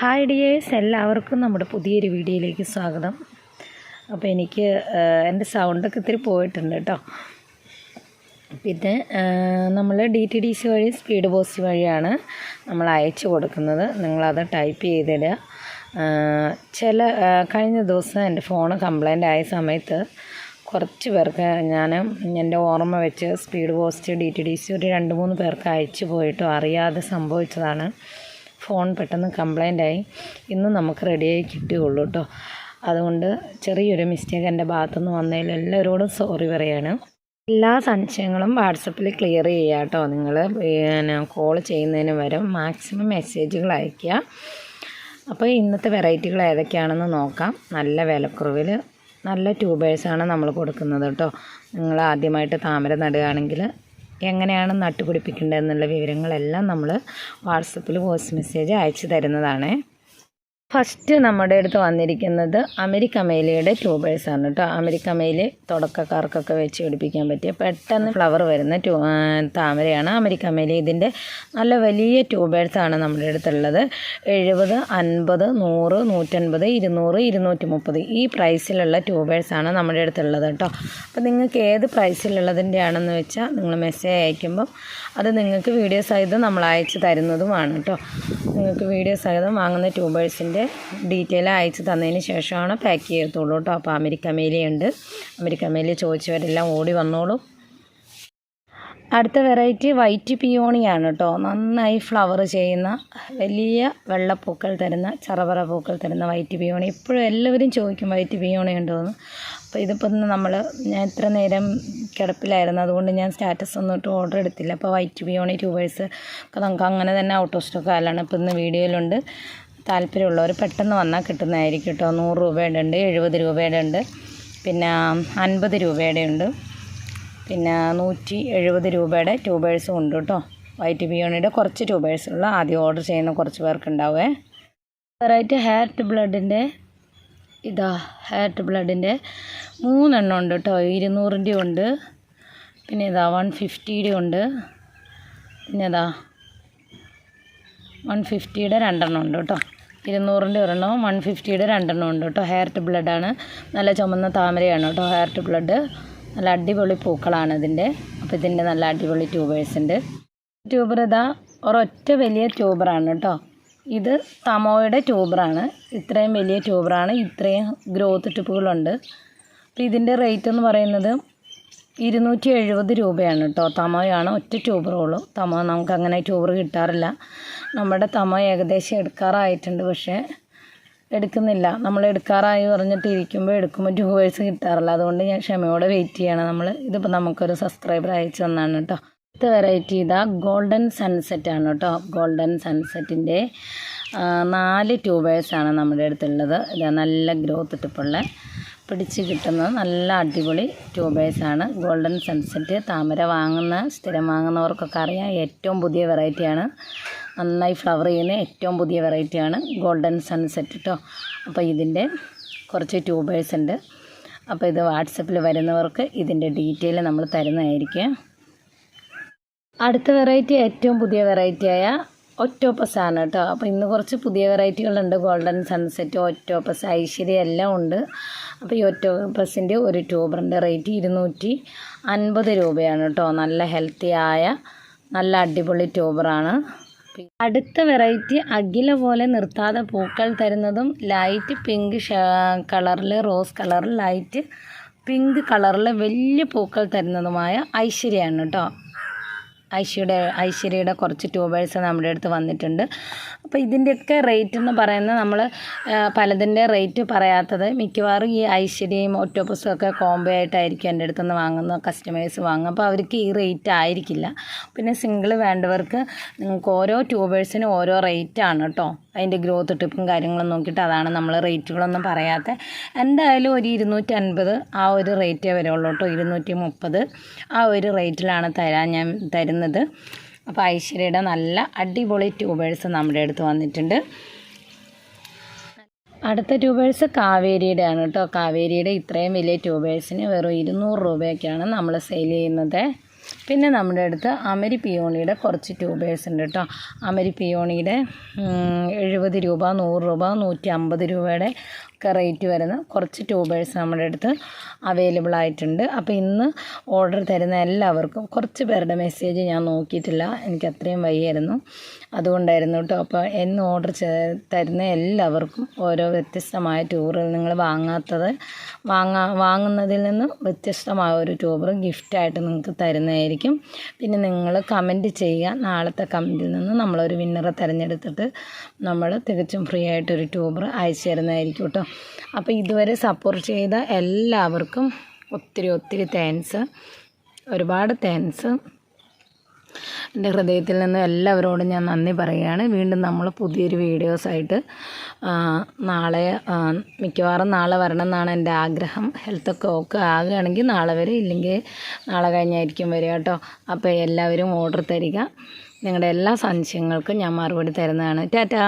Hi dears എല്ലാവർക്കും നമ്മുടെ പുതിയൊരു വീഡിയോയിലേക്ക് സ്വാഗതം. അപ്പോൾ എനിക്ക് എന്റെ സൗണ്ടൊക്കെ ഇത്തിരി പോയിട്ടുണ്ട് കേട്ടോ പിന്നെ നമ്മൾ ഡി ടി ഡി സി വഴി സ്പീഡ് പോസ്റ്റ് വഴിയാണ് നമ്മൾ അയച്ചു കൊടുക്കുന്നത്. നിങ്ങളത് ടൈപ്പ് ചെയ്തിടുക. ചില കഴിഞ്ഞ ദിവസം എന്റെ ഫോൺ കംപ്ലൈന്റ് ആയ സമയത്ത് കുറച്ച് പേർക്ക് ഞാൻ എന്റെ ഓർമ്മ വെച്ച് speed post D T D C ഒരു രണ്ട് മൂന്ന് പേർക്ക് അയച്ചു പോയിട്ടോ. അറിയാതെ സംഭവിച്ചതാണ്. ഫോൺ പെട്ടെന്ന് കംപ്ലൈന്റ് ആയി ഇന്ന് നമുക്ക് റെഡിയായി കിട്ടുകയുള്ളൂ കേട്ടോ അതുകൊണ്ട് ചെറിയൊരു മിസ്റ്റേക്ക് എന്റെ ഭാഗത്തുനിന്ന് വന്നതിൽ എല്ലാവരോടും സോറി പറയാണ്. എല്ലാ സംശയങ്ങളും വാട്സപ്പിൽ ക്ലിയർ ചെയ്യുക കേട്ടോ നിങ്ങൾ പിന്നെ കോൾ ചെയ്യുന്നതിന് വരെ മാക്സിമം മെസ്സേജുകൾ അയയ്ക്കുക. അപ്പോൾ ഇന്നത്തെ വെറൈറ്റികൾ ഏതൊക്കെയാണെന്ന് നോക്കാം. നല്ല വിലക്കുറവിൽ നല്ല ട്യൂബേഴ്സാണ് നമ്മൾ കൊടുക്കുന്നത് കേട്ടോ നിങ്ങൾ ആദ്യമായിട്ട് താമര നടുകയാണെങ്കിൽ എങ്ങനെയാണ് നട്ടുപിടിപ്പിക്കേണ്ടതെന്നുള്ള വിവരങ്ങളെല്ലാം നമ്മൾ വാട്സപ്പിൽ വോയിസ് മെസ്സേജ് അയച്ചു തരുന്നതാണ്. ഫസ്റ്റ് നമ്മുടെ അടുത്ത് വന്നിരിക്കുന്നത് അമേരിക്കമേലിയുടെ ട്യൂബേഴ്സാണ് കേട്ടോ. അമേരിക്കമേലി തുടക്കക്കാർക്കൊക്കെ വെച്ച് പിടിപ്പിക്കാൻ പറ്റിയ പെട്ടെന്ന് ഫ്ലവർ വരുന്ന ട്യൂ താമരയാണ്. അമേരിക്കമേലി ഇതിന്റെ നല്ല വലിയ ട്യൂബേഴ്സ് ആണ് നമ്മുടെ അടുത്തുള്ളത്. എഴുപത് അൻപത് നൂറ് നൂറ്റൻപത് ഇരുന്നൂറ് ഇരുന്നൂറ്റി മുപ്പത് ഈ പ്രൈസിലുള്ള ട്യൂബേഴ്സ് ആണ് നമ്മുടെ അടുത്തുള്ളത് കേട്ടോ. അപ്പോൾ നിങ്ങൾക്ക് ഏത് പ്രൈസിലുള്ളതിന്റെ ആണെന്ന് വെച്ചാൽ നിങ്ങൾ മെസ്സേജ് അയക്കുമ്പം അത് നിങ്ങൾക്ക് വീഡിയോ സഹിതം നമ്മൾ അയച്ചു തരുന്നതുമാണ് കേട്ടോ. നിങ്ങൾക്ക് വീഡിയോ സഹിതം വാങ്ങുന്ന ട്യൂബേഴ്സിന്റെ ഡീറ്റെയിൽ അയച്ചു തന്നതിന് ശേഷമാണ് പാക്ക് ചെയ്യത്തുള്ളൂ കേട്ടോ. അപ്പോൾ അമേരിക്ക മേലിയുണ്ട് അമേരിക്ക മേലി ചോദിച്ചവരെല്ലാം ഓടി വന്നോളൂ. അടുത്ത വെറൈറ്റി വൈറ്റ് പിയോണിയാണ് കേട്ടോ. നന്നായി ഫ്ലവർ ചെയ്യുന്ന വലിയ വെള്ളപ്പൂക്കൾ തരുന്ന ചറപറ പൂക്കൾ തരുന്ന വൈറ്റ് പിയോണി. ഇപ്പോഴും എല്ലാവരും ചോദിക്കും വൈറ്റ് പിയോണി ഉണ്ടോയെന്ന് അപ്പോൾ ഇതിപ്പം നമ്മൾ ഞാൻ ഇത്ര നേരം കിടപ്പിലായിരുന്നു. അതുകൊണ്ട് ഞാൻ സ്റ്റാറ്റസ് ഒന്നും ഇട്ട് ഓർഡർ എടുത്തില്ല. അപ്പോൾ വൈറ്റ് പിയോണി ട്യൂബേഴ്സ് ഒക്കെ നമുക്ക് അങ്ങനെ തന്നെ ഔട്ട് ഓഫ് സ്റ്റോക്ക് ആയാലാണ് ഇപ്പോൾ ഇന്ന് വീഡിയോയിലുണ്ട്. താല്പര്യമുള്ളവർ പെട്ടെന്ന് വന്നാൽ കിട്ടുന്നതായിരിക്കും കേട്ടോ. നൂറ് രൂപയുടെ ഉണ്ട് എഴുപത് രൂപയുടെ ഉണ്ട് പിന്നെ അൻപത് രൂപയുടെ ഉണ്ട് പിന്നെ നൂറ്റി എഴുപത് രൂപയുടെ ട്യൂബേഴ്സും ഉണ്ട് കേട്ടോ വൈറ്റ് ബിയോണിയുടെ കുറച്ച് ട്യൂബേഴ്സുള്ള ആദ്യം ഓർഡർ ചെയ്യുന്ന കുറച്ച് പേർക്ക് ഉണ്ടാവേ. വെറൈറ്റി ഹെയർ ബ്ലഡിന്റെ ഇതാ ഹെയർ ബ്ലഡിന്റെ മൂന്നെണ്ണം ഉണ്ട് കേട്ടോ ഇരുന്നൂറിന്റെ ഉണ്ട്. പിന്നെ ഇതാ വൺ ഫിഫ്റ്റിയുടെ ഉണ്ട്. പിന്നെ ഇതാ വൺ ഫിഫ്റ്റിയുടെ രണ്ടെണ്ണം ഉണ്ട് കേട്ടോ ഇരുന്നൂറിന്റെ ഒരെണ്ണം വൺ ഫിഫ്റ്റിയുടെ രണ്ടെണ്ണം ഉണ്ട് കേട്ടോ ഹെയർ ടു ബ്ലഡാണ് നല്ല ചുമന്ന താമരയാണ് കേട്ടോ ഹെയർ ബ്ലഡ് നല്ല അടിപൊളി പൂക്കളാണ് ഇതിന്റെ. അപ്പോൾ ഇതിന്റെ നല്ല അടിപൊളി ട്യൂബേഴ്സ് ഉണ്ട്. ട്യൂബർ ഇതാ ഒരൊറ്റ വലിയ ട്യൂബറാണ് കേട്ടോ. ഇത് തമോയുടെ ട്യൂബറാണ് ഇത്രയും വലിയ ട്യൂബറാണ് ഇത്രയും ഗ്രോത്ത് ടിപ്പുകളുണ്ട് അപ്പോൾ ഇതിന്റെ റേറ്റ് എന്ന് പറയുന്നത് ഇരുന്നൂറ്റി എഴുപത് രൂപയാണ് കേട്ടോ. തമോയാണ് ഒറ്റ ട്യൂബറുള്ളൂ തമോ നമുക്ക് അങ്ങനെ ട്യൂബർ കിട്ടാറില്ല. നമ്മുടെ തമോ ഏകദേശം എടുക്കാറായിട്ടുണ്ട് പക്ഷേ എടുക്കുന്നില്ല. നമ്മൾ എടുക്കാറായി പറഞ്ഞിട്ട് ഇരിക്കുമ്പോൾ എടുക്കുമ്പോൾ ട്യൂബേഴ്സ് കിട്ടാറില്ല. അതുകൊണ്ട് ഞാൻ ക്ഷമയോടെ വെയിറ്റ് ചെയ്യണം. നമ്മൾ ഇതിപ്പോൾ നമുക്കൊരു സബ്സ്ക്രൈബർ അയച്ചു തന്നാണ് കേട്ടോ. അടുത്ത വെറൈറ്റി ഇതാ ഗോൾഡൻ സൺസെറ്റ് ആണ് കേട്ടോ. ഗോൾഡൻ സൺസെറ്റിന്റെ നാല് ട്യൂബേഴ്സാണ് നമ്മുടെ അടുത്തുള്ളത്. ഇത് നല്ല ഗ്രോത്ത് ടിപ്പുള്ള പിടിച്ച് കിട്ടുന്നത് നല്ല അടിപൊളി ട്യൂബേഴ്സാണ് ഗോൾഡൻ സൺസെറ്റ് താമര വാങ്ങുന്ന സ്ഥിരം വാങ്ങുന്നവർക്കൊക്കെ അറിയാം. ഏറ്റവും പുതിയ വെറൈറ്റിയാണ് നന്നായി ഫ്ലവർ ചെയ്യുന്ന ഏറ്റവും പുതിയ വെറൈറ്റിയാണ് ഗോൾഡൻ സൺസെറ്റ് കേട്ടോ അപ്പോൾ ഇതിന്റെ കുറച്ച് ട്യൂബേഴ്സ് ഉണ്ട്. അപ്പോൾ ഇത് വാട്സപ്പിൽ വരുന്നവർക്ക് ഇതിന്റെ ഡീറ്റെയിൽ നമ്മൾ തരുന്നതായിരിക്കും. അടുത്ത വെറൈറ്റി ഏറ്റവും പുതിയ വെറൈറ്റിയായ ഒറ്റോപ്പസാണ് കേട്ടോ അപ്പോൾ ഇന്ന് കുറച്ച് പുതിയ വെറൈറ്റികളുണ്ട്. ഗോൾഡൻ സൺസെറ്റ് ഒറ്റോപ്പസ് ഐശ്വര്യ എല്ലാം ഉണ്ട്. അപ്പോൾ ഈ ഒറ്റോപ്പസിന്റെ ഒരു ട്യൂബറിന്റെ റേറ്റ് ഇരുന്നൂറ്റി അൻപത് രൂപയാണ് കേട്ടോ നല്ല ഹെൽത്തി ആയ നല്ല അടിപൊളി ട്യൂബറാണ്. അടുത്ത വെറൈറ്റി അഖില പോലെ നിർത്താതെ പൂക്കൾ തരുന്നതും ലൈറ്റ് പിങ്ക് കളറിൽ റോസ് കളറിൽ ലൈറ്റ് പിങ്ക് കളറിൽ വലിയ പൂക്കൾ തരുന്നതുമായ ഐശ്വര്യാണ് കേട്ടോ ഐശ്വര്യയുടെ ഐശ്വര്യയുടെ കുറച്ച് ട്യൂബേഴ്സ് നമ്മുടെ അടുത്ത് വന്നിട്ടുണ്ട്. അപ്പോൾ ഇതിന്റെയൊക്കെ റേറ്റ് എന്ന് പറയുന്നത് നമ്മൾ പലതിന്റെ റേറ്റ് പറയാത്തത്. മിക്കവാറും ഈ ഐശ്വര്യയും ഒറ്റോപ്പസും ഒക്കെ കോംബോ ആയിട്ടായിരിക്കും എന്റെ അടുത്ത് നിന്ന് വാങ്ങുന്ന കസ്റ്റമേഴ്സ് വാങ്ങും അപ്പോൾ അവർക്ക് ഈ റേറ്റ് ആയിരിക്കില്ല. പിന്നെ സിംഗിൾ വേണ്ടവർക്ക് നിങ്ങൾക്ക് ഓരോ ട്യൂബേഴ്സിനും ഓരോ റേറ്റ് ആണ് കേട്ടോ അതിന്റെ ഗ്രോത്ത് ടിപ്പും കാര്യങ്ങളും നോക്കിയിട്ട് അതാണ് നമ്മൾ റേറ്റുകളൊന്നും പറയാത്ത. എന്തായാലും ഒരു ഇരുന്നൂറ്റി അൻപത് ആ ഒരു റേറ്റേ വരുള്ളൂ കേട്ടോ ഇരുന്നൂറ്റി മുപ്പത് ആ ഒരു റേറ്റിലാണ് തരാൻ ഞാൻ തരുന്നത്. അപ്പോൾ ഐശ്വര്യയുടെ നല്ല അടിപൊളി ട്യൂബേഴ്സ് നമ്മുടെ അടുത്ത് വന്നിട്ടുണ്ട്. അടുത്ത ട്യൂബേഴ്സ് കാവേരിയുടെ ആണ് കേട്ടോ. കാവേരിയുടെ ഇത്രയും വലിയ ട്യൂബേഴ്സിന് വെറും ഇരുന്നൂറ് രൂപയൊക്കെയാണ് നമ്മൾ സെയിൽ ചെയ്യുന്നത്. പിന്നെ നമ്മുടെ അടുത്ത് അമരി പിയോണിയുടെ കുറച്ച് ട്യൂബേഴ്സ് ഉണ്ട് കേട്ടോ. അമരി പിയോണിയുടെ എഴുപത് രൂപ നൂറ് രൂപ നൂറ്റി അമ്പത് രൂപയുടെ ഒക്കെ റേറ്റ് വരുന്ന കുറച്ച് ട്യൂബേഴ്സ് നമ്മുടെ അടുത്ത് അവൈലബിൾ ആയിട്ടുണ്ട്. അപ്പോൾ ഇന്ന് ഓർഡർ തരുന്ന എല്ലാവർക്കും കുറച്ച് പേരുടെ മെസ്സേജ് ഞാൻ നോക്കിയിട്ടില്ല. എനിക്ക് അത്രയും വയ്യായിരുന്നു. അതുകൊണ്ടായിരുന്നു കേട്ടോ. അപ്പോൾ എന്ന് ഓർഡർ തരുന്ന എല്ലാവർക്കും ഓരോ വ്യത്യസ്തമായ ട്യൂബറിൽ നിങ്ങൾ വാങ്ങാത്തത് വാങ്ങാ വാങ്ങുന്നതിൽ നിന്ന് വ്യത്യസ്തമായ ഒരു ട്യൂബർ ഗിഫ്റ്റായിട്ട് നിങ്ങൾക്ക് തരുന്നതായിരിക്കും. പിന്നെ നിങ്ങൾ കമന്റ് ചെയ്യുക. നാളത്തെ കമന്റിൽ നിന്ന് നമ്മളൊരു വിന്നറെ തിരഞ്ഞെടുത്തിട്ട് നമ്മൾ തികച്ചും ഫ്രീ ആയിട്ടൊരു ട്യൂബർ അയച്ചു തരുന്നതായിരിക്കും കേട്ടോ. അപ്പോൾ ഇതുവരെ സപ്പോർട്ട് ചെയ്ത എല്ലാവർക്കും ഒത്തിരി ഒത്തിരി താങ്ക്സ് ഒരുപാട് താങ്ക്സ് എന്റെ ഹൃദയത്തിൽ നിന്ന് എല്ലാവരോടും ഞാൻ നന്ദി പറയുകയാണ്. വീണ്ടും നമ്മൾ പുതിയൊരു വീഡിയോസായിട്ട് നാളെ മിക്കവാറും നാളെ വരണം എന്നാണ് എന്റെ ആഗ്രഹം. ഹെൽത്തൊക്കെ ഓക്കെ ആകുകയാണെങ്കിൽ നാളെ വരെ ഇല്ലെങ്കിൽ നാളെ കഴിഞ്ഞായിരിക്കും വരിക കേട്ടോ. അപ്പോൾ എല്ലാവരും ഓർഡർ തരിക. നിങ്ങളുടെ എല്ലാ സംശയങ്ങൾക്കും ഞാൻ മറുപടി തരുന്നതാണ്. ടാറ്റാ.